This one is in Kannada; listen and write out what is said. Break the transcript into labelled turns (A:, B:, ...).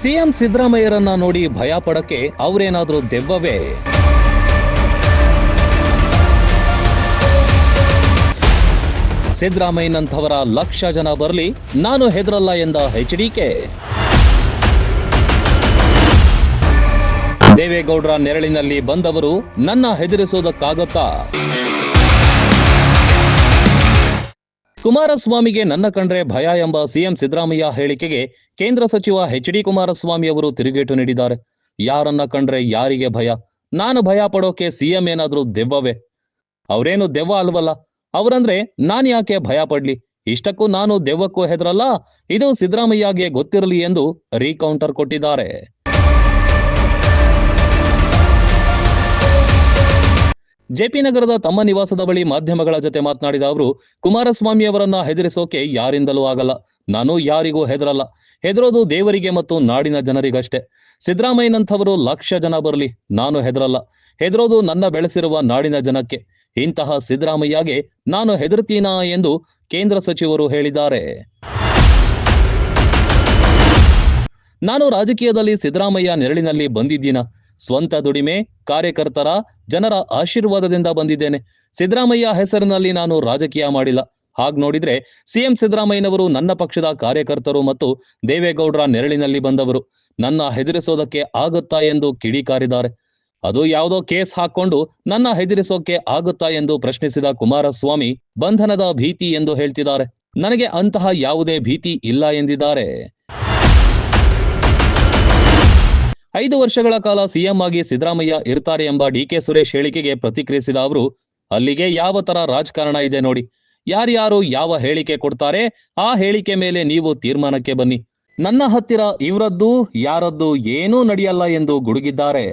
A: ಸಿಎಂ ಸಿದ್ದರಾಮಯ್ಯರನ್ನ ನೋಡಿ ಭಯ ಪಡಕ್ಕೆ ಅವರೇನಾದ್ರೂ ದೆವ್ವವೇ? ಸಿದ್ದರಾಮಯ್ಯನಂಥವರ ಲಕ್ಷ ಜನ ಬರಲಿ, ನಾನು ಹೆದರಲ್ಲ ಎಂದ ಹೆಚ್ಡಿಕೆ ದೇವೇಗೌಡರ ನೆರಳಿನಲ್ಲಿ ಬಂದವರು ನನ್ನ ಹೆದರಿಸೋದಕ್ಕಾಗತ್ತಾ? ಕುಮಾರಸ್ವಾಮಿಗೆ ನನ್ನ ಕಂಡ್ರೆ ಭಯ ಎಂಬ ಸಿಎಂ ಸಿದ್ದರಾಮಯ್ಯ ಹೇಳಿಕೆಗೆ ಕೇಂದ್ರ ಸಚಿವ ಎಚ್ ಡಿ ಕುಮಾರಸ್ವಾಮಿ ಅವರು ತಿರುಗೇಟು ನೀಡಿದ್ದಾರೆ. ಯಾರನ್ನ ಕಂಡ್ರೆ ಯಾರಿಗೆ ಭಯ? ನಾನು ಭಯ ಪಡೋಕೆ ಸಿಎಂ ಏನಾದ್ರೂ ದೆವ್ವವೇ? ಅವರೇನು ದೆವ್ವ ಅಲ್ವಲ್ಲ? ಅವರಂದ್ರೆ ನಾನು ಯಾಕೆ ಭಯ ಪಡ್ಲಿ? ಇಷ್ಟಕ್ಕೂ ನಾನು ದೆವ್ವಕ್ಕೂ ಹೆದರಲ್ಲ, ಇದು ಸಿದ್ದರಾಮಯ್ಯಗೆ ಗೊತ್ತಿರಲಿ ಎಂದು ರೀಕೌಂಟರ್ ಕೊಟ್ಟಿದ್ದಾರೆ. ಜೆಪಿ ನಗರದ ತಮ್ಮ ನಿವಾಸದ ಬಳಿ ಮಾಧ್ಯಮಗಳ ಜೊತೆ ಮಾತನಾಡಿದ ಅವರು, ಕುಮಾರಸ್ವಾಮಿ ಅವರನ್ನ ಹೆದರಿಸೋಕೆ ಯಾರಿಂದಲೂ ಆಗಲ್ಲ. ನಾನು ಯಾರಿಗೂ ಹೆದರಲ್ಲ. ಹೆದರೋದು ದೇವರಿಗೆ ಮತ್ತು ನಾಡಿನ ಜನರಿಗಷ್ಟೇ. ಸಿದ್ದರಾಮಯ್ಯನಂಥವರು ಲಕ್ಷ ಜನ ಬರಲಿ, ನಾನು ಹೆದರಲ್ಲ. ಹೆದರೋದು ನನ್ನ ಬೆಳೆಸಿರುವ ನಾಡಿನ ಜನಕ್ಕೆ. ಇಂತಹ ಸಿದ್ದರಾಮಯ್ಯಗೆ ನಾನು ಹೆದರ್ತೀನಾ ಎಂದು ಕೇಂದ್ರ ಸಚಿವರು ಹೇಳಿದ್ದಾರೆ. ನಾನು ರಾಜಕೀಯದಲ್ಲಿ ಸಿದ್ದರಾಮಯ್ಯ ನೆರಳಿನಲ್ಲಿ ಬಂದಿದ್ದೀನ? ಸ್ವಂತ ದುಡಿಮೆ, ಕಾರ್ಯಕರ್ತರ, ಜನರ ಆಶೀರ್ವಾದದಿಂದ ಬಂದಿದ್ದೇನೆ. ಸಿದ್ದರಾಮಯ್ಯ ಹೆಸರಿನಲ್ಲಿ ನಾನು ರಾಜಕೀಯ ಮಾಡಿಲ್ಲ. ಹಾಗ್ ನೋಡಿದ್ರೆ ಸಿಎಂ ಸಿದ್ದರಾಮಯ್ಯನವರು ನನ್ನ ಪಕ್ಷದ ಕಾರ್ಯಕರ್ತರು ಮತ್ತು ದೇವೇಗೌಡರ ನೆರಳಿನಲ್ಲಿ ಬಂದವರು. ನನ್ನ ಹೆದರಿಸೋದಕ್ಕೆ ಆಗುತ್ತಾ ಎಂದು ಕಿಡಿಕಾರಿದ್ದಾರೆ. ಅದು ಯಾವುದೋ ಕೇಸ್ ಹಾಕೊಂಡು ನನ್ನ ಹೆದರಿಸೋಕೆ ಆಗುತ್ತಾ ಎಂದು ಪ್ರಶ್ನಿಸಿದ ಕುಮಾರಸ್ವಾಮಿ ಬಂಧನದ ಭೀತಿ ಎಂದು ಹೇಳ್ತಿದ್ದಾರೆ. ನನಗೆ ಅಂತಹ ಯಾವುದೇ ಭೀತಿ ಇಲ್ಲ ಎಂದಿದ್ದಾರೆ. ಐದು ವರ್ಷಗಳ ಕಾಲ ಸಿಎಂ ಆಗಿ ಸಿದ್ದರಾಮಯ್ಯ ಇರ್ತಾರೆ ಎಂಬ ಡಿಕೆ ಸುರೇಶ್ ಹೇಳಿಕೆಗೆ ಪ್ರತಿಕ್ರಿಯಿಸಿದ ಅವರು, ಅಲ್ಲಿಗೆ ಯಾವ ತರ ರಾಜಕಾರಣ ಇದೆ ನೋಡಿ. ಯಾರ್ಯಾರು ಯಾವ ಹೇಳಿಕೆ ಕೊಡ್ತಾರೆ, ಆ ಹೇಳಿಕೆ ಮೇಲೆ ನೀವು ತೀರ್ಮಾನಕ್ಕೆ ಬನ್ನಿ. ನನ್ನ ಹತ್ತಿರ ಇವರದ್ದು, ಯಾರದ್ದು ಏನೂ ನಡೆಯಲ್ಲ ಎಂದು ಗುಡುಗಿದ್ದಾರೆ.